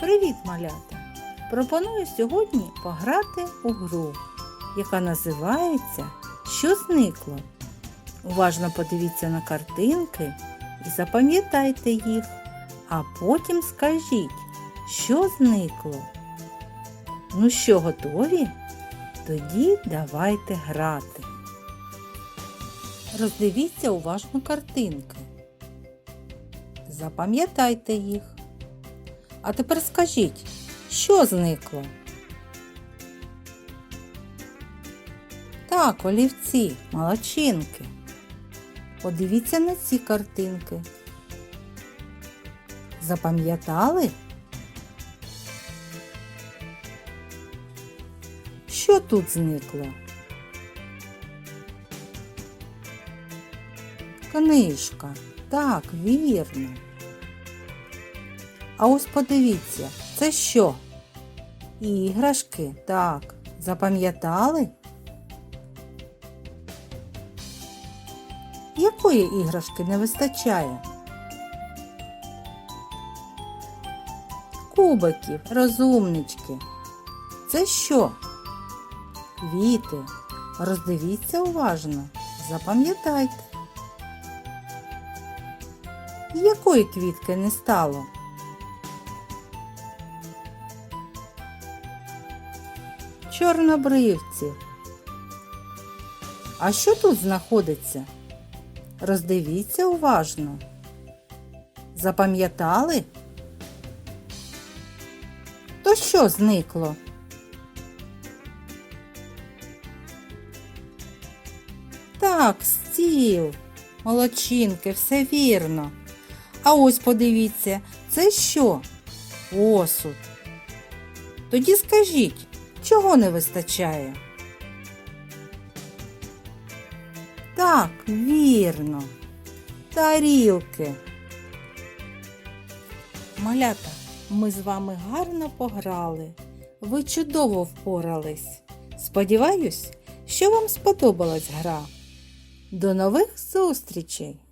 Привіт, малята! Пропоную сьогодні пограти у гру, яка називається Що зникло? Уважно подивіться на картинки і запам'ятайте їх, а потім скажіть, що зникло. Ну що, готові? Тоді давайте грати. Роздивіться уважно картинки. Запам'ятайте їх. А тепер скажіть, що зникло? Так, олівці, молодчинки. Подивіться на ці картинки. Запам'ятали? Що тут зникло? Книжка. Так, вірно. А ось подивіться, це що? Іграшки, так. Запам'ятали? Якої іграшки не вистачає? Кубиків, розумнички. Це що? Квіти. Роздивіться уважно. Запам'ятайте. Якої квітки не стало? Чорнобривці. А що тут знаходиться? Роздивіться уважно. Запам'ятали? То що зникло? Так, стіл. Молодчинки, все вірно. А ось подивіться, це що? Посуд. Тоді скажіть, чого не вистачає? Так, вірно. Тарілки. Малята, ми з вами гарно пограли. Ви чудово впорались. Сподіваюсь, що вам сподобалась гра. До нових зустрічей!